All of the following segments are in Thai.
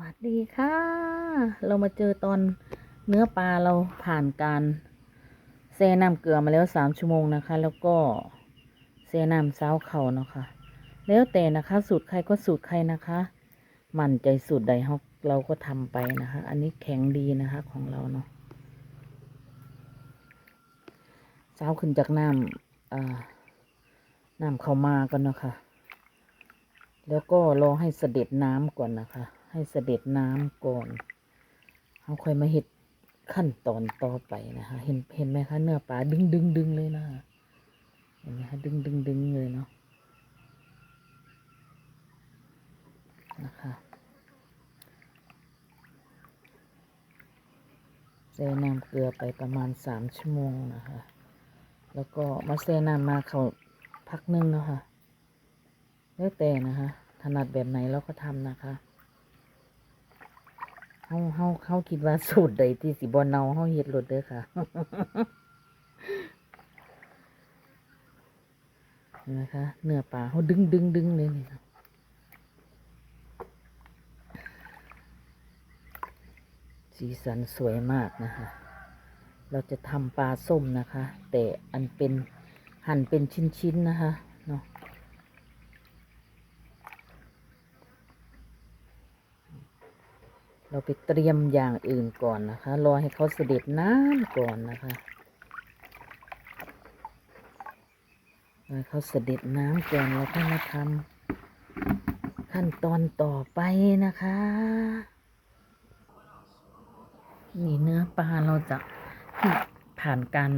วัสดีค่ะ เรามาเจอตอนเนื้อปลาเราผ่านการแช่น้ำเกลือมาแล้วสามชั่วโมงนะคะ แล้วก็แช่น้ำเซาเข่าเนาะค่ะ แล้วแต่นะคะสูตรใครก็สูตรใครนะคะ มั่นใจสูตรใดเราเราก็ทำไปนะคะ อันนี้แข็งดีนะคะของเราเนาะเซาขึ้นจากน้ำน้ำเข้ามากันเนาะค่ะแล้วก็รอให้เสด็จน้ำก่อนนะคะ ให้เสด็จน้ำก่อนเอาค่อยมาเห็ดขั้นตอนต่อไปนะคะ เห็นเห็นไหมคะเนื้อปลาดึงดึงดึงเลยนะเห็นไหมคะดึงดึงดึงเลยเนาะนะคะแช่น้ำเกลือไปประมาณสามชั่วโมงนะคะ แล้วก็มาแช่น้ำมาเขาพักนึงเนาะค่ะแล้วแต่นะคะถนัดแบบไหนเราก็ทำนะคะาเฮาเฮาคิดว่าสูตรใดที่สิบอเนาเฮาเฮ็ดรดเด้อค่ะนไหมคะเนื้อปลาเขาดึงดึงดึงเลยนี่ค่ะสีสันสวยมากนะคะ เราจะทำปลาส้มนะคะ แต่อันเป็นหั่นเป็นชิ้นๆนะคะ เราไปเตรียมอย่างอื่นก่อนนะคะ รอให้เขาเสด็จน้ำก่อนนะคะรอให้เขาเสด็จน้ำก่อนแล้วก็มาทำขั้นตอนต่อไปนะคะ นี่เนื้อปลาเราจะผ่านการ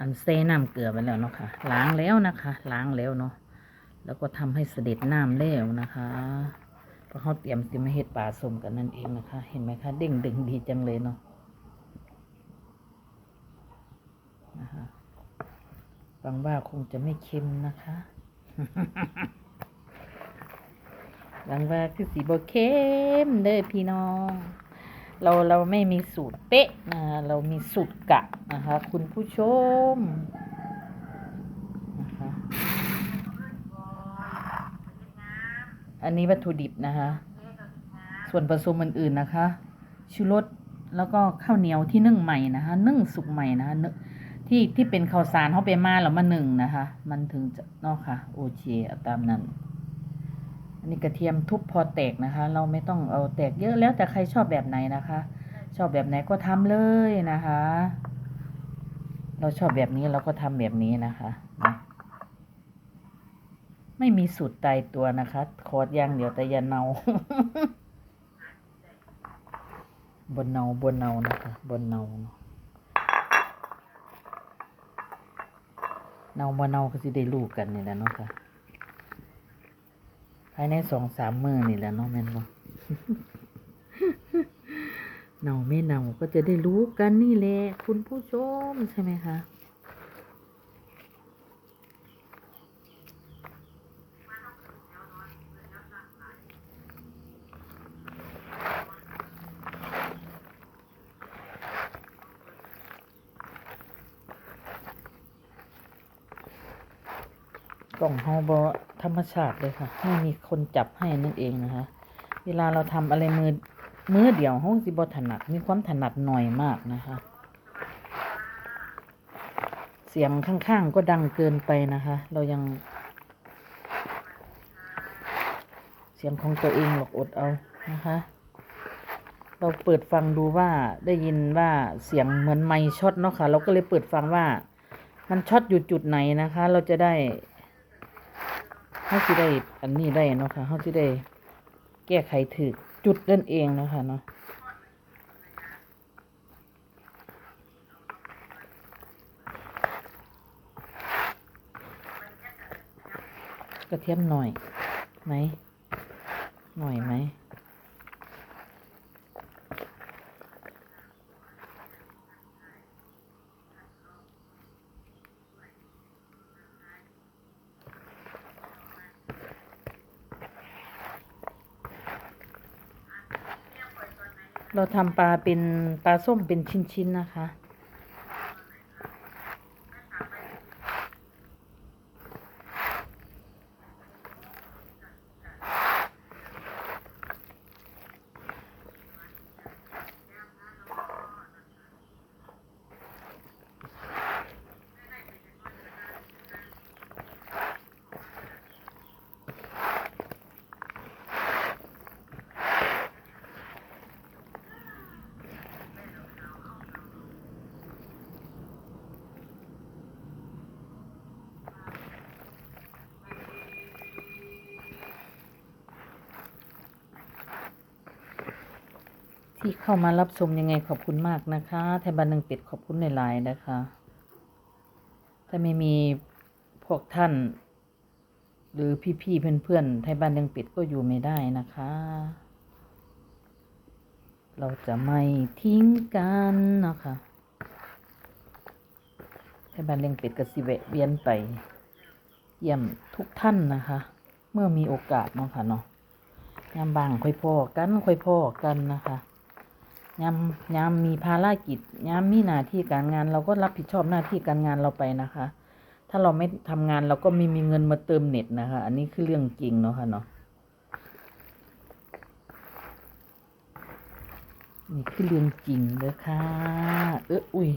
อันเซน้ำเกลือไปแล้วเนาะค่ะล้างแล้วนะคะ ล้างแล้วเนาะแล้วก็ทำให้เสด็จน้ำแล้วนะคะ เพราะเขาเตรียมสิมาเห็ดปลาสมกันนั่นเองนะคะ เห็นไหมคะเด้งดึงดีจังเลยเนาะนะคะหวังว่าคงจะไม่เค็มนะคะหวังว่าคือสีบเค็มเด้อพี่น้อง เราเราไม่มีสูตรเป๊ะนะเรามีสูตรกะนะคะ คุณผู้ชมนะคะ อันนี้วัตถุดิบนะคะ ส่วนผสมอื่นๆนะคะ ชูรสแล้วก็ข้าวเหนียวที่นึ่งใหม่นะคะ นึ่งสุกใหม่นะคะที่ที่เป็นข้าวสารเขาไปมาแล้วมาหนึ่งนะคะ มันถึงจะนอกค่ะ โอเคเอาตามนั้น อันนี้กระเทียมทุบพอแตกนะคะ เราไม่ต้องเอาแตกเยอะแล้วแต่ใครชอบแบบไหนนะคะ ชอบแบบไหนก็ทำเลยนะคะ เราชอบแบบนี้เราก็ทำแบบนี้นะคะ ไม่มีสูตรตายตัวนะคะคอร์ดอย่างเดียวแต่อย่าเนาบนเนาบนเนานะคะ บนเนาเนาะเนาบ่เนาก็สิได้รู้กันนี่แหละเนาะค่ะภายในสองสามมือนี่แหละเนาะแม่นบ่เนาไม่เนาก็จะได้รู้กันนี่แหละคุณผู้ชมใช่ไหมคะ กล่องเฮาบอธรรมชาติเลยค่ะไม่มีคนจับให้นั่นเองนะคะ เวลาเราทำอะไรมือมือเดียวเฮาสิบ่ถนัดมีความถนัดหน่อยมากนะคะ เสียงข้างๆก็ดังเกินไปนะคะ เรายัง เสียงของตัวเองหลอกอดเอานะคะ เราเปิดฟังดูว่าได้ยินว่าเสียงเหมือนไมค์ช็อตเนาะค่ะ เราก็เลยเปิดฟังว่ามันช็อตอยู่จุดไหนนะคะ เราจะได้ เขาสิได้อันนี้ได้เนาะค่ะเขาสิได้แก้ไขถึกจุดนั่นเองเนาะคะเนาะกระเทียมหน่อยไหมหน่อยไหม เราทำปลาเป็นปลาส้มเป็นชิ้นๆนะคะ ที่เข้ามารับชมยังไงขอบคุณมากนะคะไทยบ้านหนึ่งเป็ดขอบคุณหลายๆนะคะ ถ้าไม่มีพวกท่าน หรือพี่ๆเพื่อนๆไทยบ้านหนึ่งเป็ดก็อยู่ไม่ได้นะคะ เราจะไม่ทิ้งกันนะคะไทยบ้านเลี้ยงเป็ดกับสิเวเวียนไป เยี่ยมทุกท่านนะคะ เมื่อมีโอกาสเนาะค่ะเนาะยามบางค่อยพ่อกันค่อยพ่อกันนะคะ ยามยามมีภารกิจยามมีหน้าที่การงาน เราก็รับผิดชอบหน้าที่การงานเราไปนะคะ ถ้าเราไม่ทำงานเราก็ไม่มีเงินมาเติมเน็ตนะคะ อันนี้คือเรื่องจริงเนาะค่ะเนาะนี่คือเรื่องจริงเลยค่ะ เอออุ้ย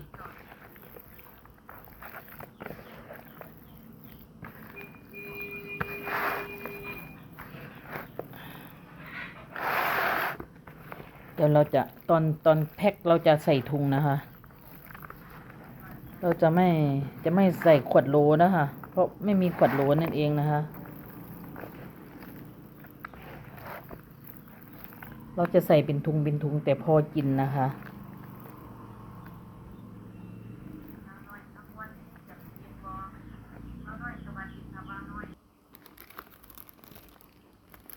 เดี๋ยวเราจะตอนตอนแพ็คเราจะใส่ถุงนะคะ เราจะไม่จะไม่ใส่ขวดโหลนะคะ เพราะไม่มีขวดโหลนั่นเองนะคะ เราจะใส่เป็นถุงเป็นถุงแต่พอกินนะคะ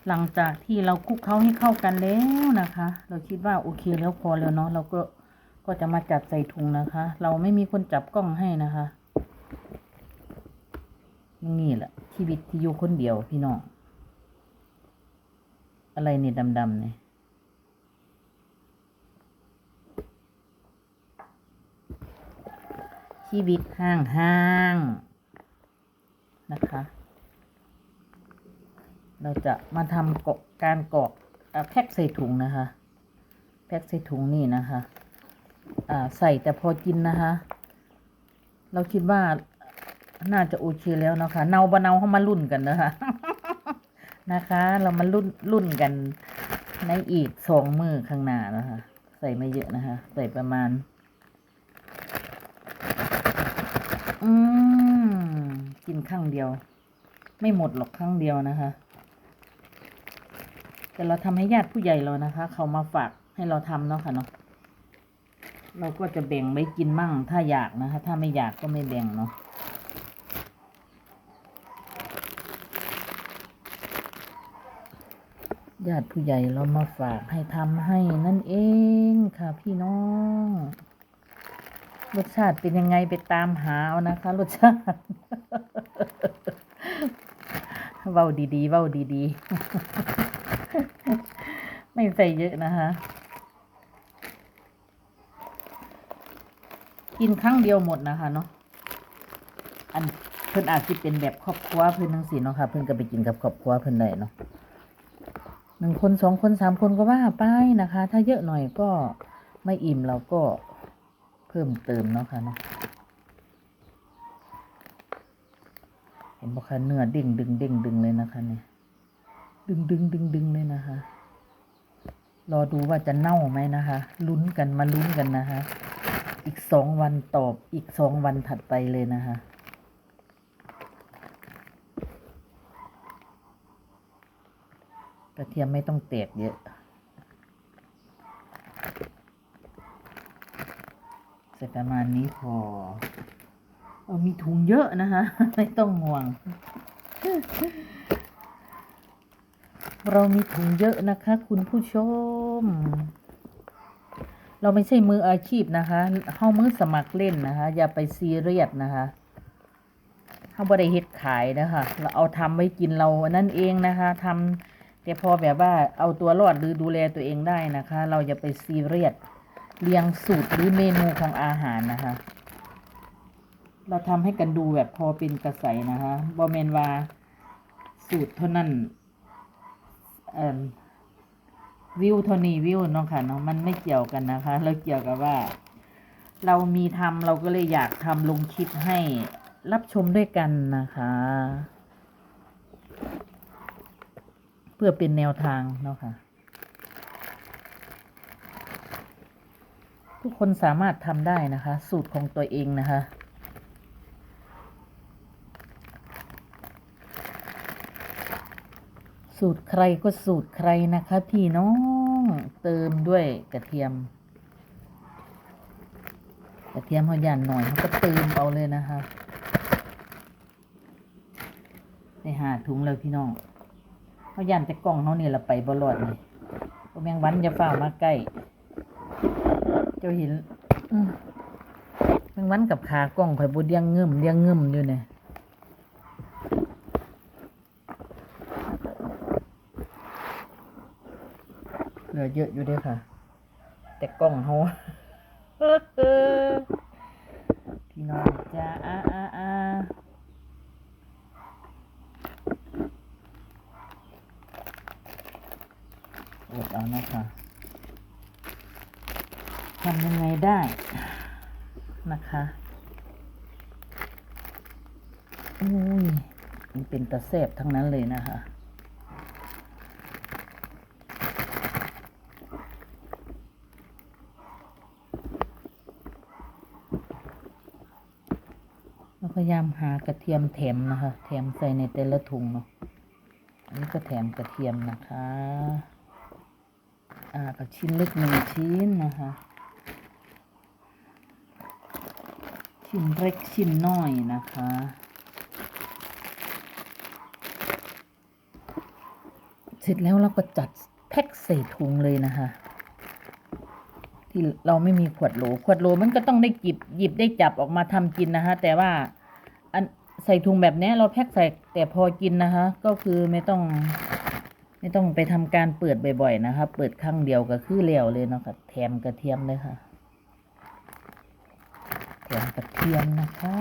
หลังจากที่เราคลุกเคล้าให้เข้ากันแล้วนะคะ เราคิดว่าโอเคแล้วพอแล้วเนาะเราก็ก็จะมาจัดใส่ถุงนะคะ เราไม่มีคนจับกล้องให้นะคะ นี่แหละชีวิตที่อยู่คนเดียวพี่น้องอะไรเนี่ยดำๆเนี่ยชีวิตห้างๆนะคะ เราจะมาทำกการกรอกแพ็คใส่ถุงนะคะ แพ็คใส่ถุงนี่นะคะใส่แต่พอกินนะคะ เราคิดว่าน่าจะโอเคแล้วนะคะเนาบะเนาเขามารุ่นกันนะคะนะคะ เรามารุ่นรุ่นกันในอีกสองมือข้างหน้านะคะ ใส่ไม่เยอะนะคะ ใส่ประมาณ อืมกินข้างเดียว ไม่หมดหรอกข้างเดียวนะคะ แต่เราทำให้ญาติผู้ใหญ่เรานะคะ เขามาฝากให้เราทำเนาะค่ะเนาะเราก็จะแบ่งไว้กินมั่ง ถ้าอยากนะคะ ถ้าไม่อยากก็ไม่แบ่งเนาะญาติผู้ใหญ่เรามาฝากให้ทำให้นั่นเองค่ะพี่น้อง รสชาติเป็นยังไงไปตามหาเอานะคะ รสชาติเว้าดีๆเว้าดีๆ ไม่ใส่เยอะนะคะ กินครั้งเดียวหมดนะคะเนาะอันเพิ่นอาจจะเป็นแบบครอบครัวเพิ่นทั้งสี่เนาะค่ะ เพิ่นก็ไปกินกับครอบครัวเพิ่นได้เนาะหนึ่งคนสองคนสามคนก็ว่าไปนะคะ ถ้าเยอะหน่อยก็ไม่อิ่มเราก็เพิ่มเติมเนาะค่ะเนาะเห็นบอกคะเนื้อด้งดึงด้งดึงเลยนะคะเนี่ยดึงดึงดึงดึงเลยนะคะ รอดูว่าจะเน่าไหมนะคะ ลุ้นกันมาลุ้นกันนะคะ อีกสองวันตอบอีกสองวันถัดไปเลยนะคะกระเทียมไม่ต้องแตกเยอะใส่ประมาณนี้พอเออมีถุงเยอะนะคะ ไม่ต้องห่วง เรามีถุงเยอะนะคะ คุณผู้ชม เราไม่ใช่มืออาชีพนะคะเข้ามือสมัครเล่นนะคะ อย่าไปซีเรียสนะคะเข้าบริเฮ็ดขายนะคะ เราเอาทำไว้กินเรานั่นเองนะคะทำแต่พอแบบว่าเอาตัวรอดหรือดูแลตัวเองได้นะคะ เราอย่าไปซีเรียสเรียงสูตรหรือเมนูของอาหารนะคะ เราทำให้กันดูแบบพอเป็นกระใสนะคะบอเมนวาสูตรเท่านั้น วิวเท่านี้วิวเนาะค่ะเนาะมันไม่เกี่ยวกันนะคะ เราเกี่ยวกับว่า เรามีทำเราก็เลยอยากทำลงคลิปให้รับชมด้วยกันนะคะ เพื่อเป็นแนวทางเนาะค่ะ ทุกคนสามารถทำได้นะคะ สูตรของตัวเองนะคะ สูตรใครก็สูตรใครนะคะ พี่น้องเติมด้วยกระเทียม กระเทียมเขาหย่านหน่อยเขาก็เติมเอาเลยนะคะในหาถุงเลยพี่น้องเขาหย่านแต่กล่องเขาเนี่ยละไปบรอดเลยพวกแมงวันจะฝ่ามาใกล้ เจ้าห็นแมงวันกับขากล้องข่อยบดเดียงเงื่มเดียงเงื่มอยู่เนี่ย ลือเยอะอยู่ด้วยค่ะ แต่กล้องเขาพี่น้องจ้าอ่าอ่าอ่าอดเอานะคะทำยังไงได้นะคะอุ้ยมันเป็นตะเสบทั้งนั้นเลยนะคะ แล้วพ ยายามหากระเทียมแถมนะคะแถมใส่ในแต่ละถุงเนาะอันนี้ก็แถมกระเทียมนะคะ อ่าก็ชิ้นเล็กหนึ่งชิ้นนะคะ ชิ้นเล็กชิ้นน้อยนะคะเสร็จแล้วเราก็จัดแพ็คใส่ถุงเลยนะคะ ที่เราไม่มีขวดโหล ขวดโหลมันก็ต้องได้หยิบหยิบได้จับออกมาทำกินนะคะ แต่ว่า อันใส่ถุงแบบนี้เราแพ็คใส่แต่พอกินนะคะ ก็คือไม่ต้อง ไม่ต้องไปทำการเปิดบ่อยๆนะคะ เปิดครั้งเดียวก็คือแล้วเลยเนาะค่ะแถมกระเทียมเลยค่ะแถมกระเทียมนะคะ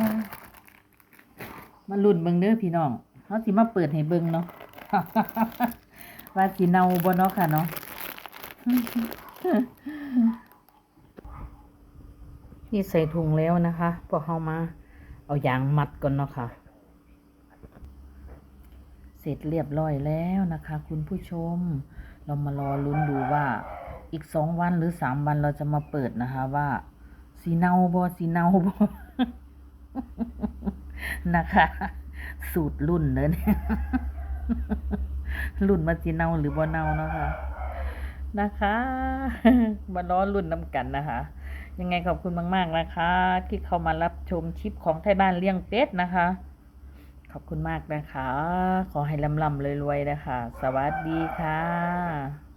มาลุ่นเบิงเด้อพี่น้องเขาสิมาเปิดให้เบิงเนาะว่าสิเนาบ่เนาะค่ะเนาะนี่ใส่ถุงแล้วนะคะพอเขามา เอายางมัดก่อนเนาะค่ะ เสร็จเรียบร้อยแล้วนะคะ คุณผู้ชม เรามารอลุ้นดูว่าอีกสองวันหรือสามวันเราจะมาเปิดนะคะ ว่าสีเนาบอสีเนาบอนะคะ สูตรรุ่นเลยเนี่ยรุ่นมาสีเนาหรือบ่เนาเนาะคะนะคะ มาล้อรุ่นน้ำกันนะคะ ยังไงขอบคุณมาก ๆ นะคะ ที่เข้ามารับชมชิปของไทยบ้านเลี้ยงเป็ดนะคะ ขอบคุณมากนะคะ ขอให้ลำลำรวยๆนะคะ สวัสดีค่ะ